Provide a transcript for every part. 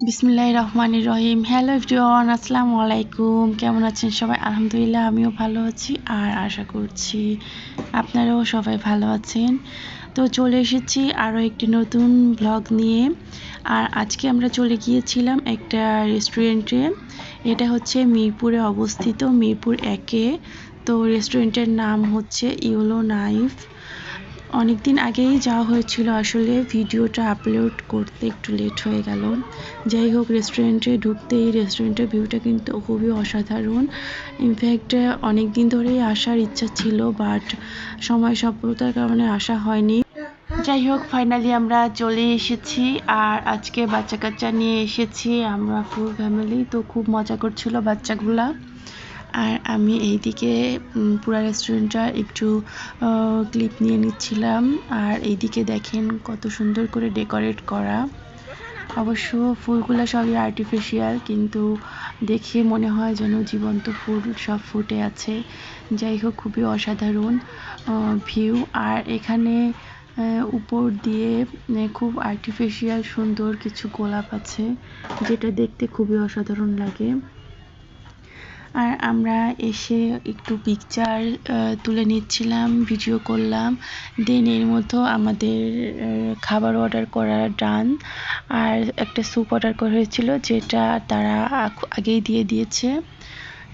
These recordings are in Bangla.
বিসমিল্লাহির রহমানির রহিম। হ্যালো এভরিওয়ান আসসালামু আলাইকুম। কেমন আছেন সবাই? আলহামদুলিল্লাহ, আমিও ভালো আছি আর আশা করছি আপনারাও সবাই ভালো আছেন। তো চলে এসেছি আরও একটি নতুন ব্লগ নিয়ে। আর আজকে আমরা চলে গিয়েছিলাম একটা রেস্টুরেন্টে এটা হচ্ছে মিরপুরে অবস্থিত, মিরপুর একে। তো রেস্টুরেন্টের নাম হচ্ছে ইউলো নাইফ। অনেক দিন আগেই যাওয়া হয়েছিল। আসলে ভিডিওটা আপলোড করতে একটু লেট হয়ে গেল। যাই হোক রেস্টুরেন্টে ঢুকতেই রেস্টুরেন্টের ভিউটা কিন্তু খুবই অসাধারণ। ইনফ্যাক্ট অনেক দিন ধরেই আসার ইচ্ছা ছিল বাট সময় সফলতার কারণে আসা হয়নি। যাই হোক ফাইনালি আমরা চলে এসেছি, আর আজকে বাচ্চা কাচ্চা নিয়ে এসেছি আমরা ফুল ফ্যামিলি তো খুব মজা করছিল বাচ্চাগুলা। আর আমি এইদিকে পুরা রেস্টুরেন্টটা একটু ক্লিপ নিয়ে নিচ্ছিলাম। আর এইদিকে দেখেন কত সুন্দর করে ডেকোরেট করা। অবশ্য ফুলগুলো সবই আর্টিফিশিয়াল কিন্তু দেখে মনে হয় যেন জীবন্ত ফুল সব ফুটে আছে। যাই হোক, খুবই অসাধারণ ভিউ আর এখানে উপর দিয়ে খুব আর্টিফিশিয়াল সুন্দর কিছু গোলাপ আছে, যেটা দেখতে খুবই অসাধারণ লাগে। আর আমরা এসে একটু পিকচার তুলে নিচ্ছিলাম ভিডিও করলাম। দেন এর মধ্যে আমাদের খাবার অর্ডার করা ডান আর একটা স্যুপ অর্ডার করা হয়েছিল, যেটা তারা আগেই দিয়ে দিয়েছে।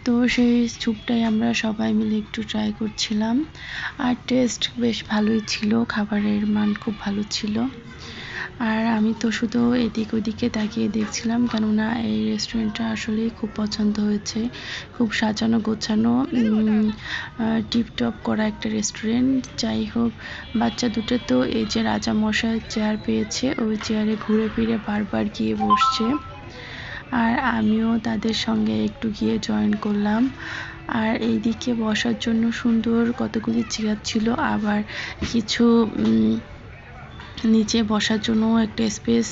তো সেই স্যুপটাই আমরা সবাই মিলে একটু ট্রাই করছিলাম। আর টেস্ট বেশ ভালোই ছিল, খাবারের মান খুব ভালো ছিল। আর আমি তো শুধু এদিক ওদিকে তাকিয়ে দেখছিলাম, কেননা এই রেস্টুরেন্টটা আসলেই খুব পছন্দ হয়েছে। খুব সাজানো, গোছানো টিপটপ করা একটা রেস্টুরেন্ট যাই হোক, বাচ্চা দুটো তো এই যে রাজা মশাই চেয়ার পেয়েছে, ওই চেয়ারে ঘুরে ফিরে বারবার গিয়ে বসছে। আর আমিও তাদের সঙ্গে একটু গিয়ে জয়েন করলাম। আর এইদিকে বসার জন্য সুন্দর কতগুলি চেয়ার ছিল, আবার কিছু নিচে বসার জন্য একটা স্পেস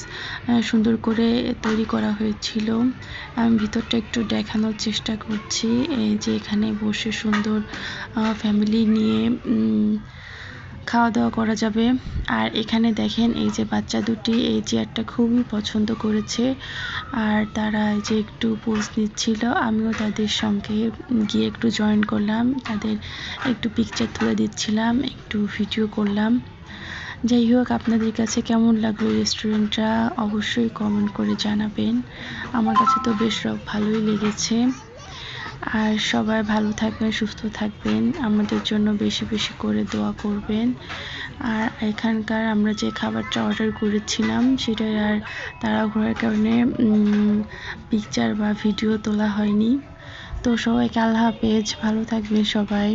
সুন্দর করে তৈরি করা হয়েছিল। আমি ভিতরটা একটু দেখানোর চেষ্টা করছি। যে এখানে বসে সুন্দর ফ্যামিলি নিয়ে খাওয়া দাওয়া করা যাবে। আর এখানে দেখেন এই যে বাচ্চা দুটি, এই চেয়ারটা খুবই পছন্দ করেছে। আর তারা এই যে একটু পোজ নিচ্ছিল। আমিও তাদের সঙ্গে গিয়ে একটু জয়েন করলাম। তাদের একটু পিকচার তুলে দিচ্ছিলাম, একটু ভিডিও করলাম। যাই হোক, আপনাদের কাছে কেমন লাগল রেস্টুরেন্টটা অবশ্যই কমেন্ট করে জানাবেন। আমার কাছে তো বেশ ভালোই লেগেছে। আর সবাই ভালো থাকবেন, সুস্থ থাকবেন। আমাদের জন্য বেশি বেশি করে দোয়া করবেন। আর এখানকার আমরা যে খাবারটা অর্ডার করেছিলাম সেটা আর তাড়াহুড়ার কারণে পিকচার বা ভিডিও তোলা হয়নি। তো সবাইকে আল্লাহ হাফেজ। ভালো থাকবেন সবাই।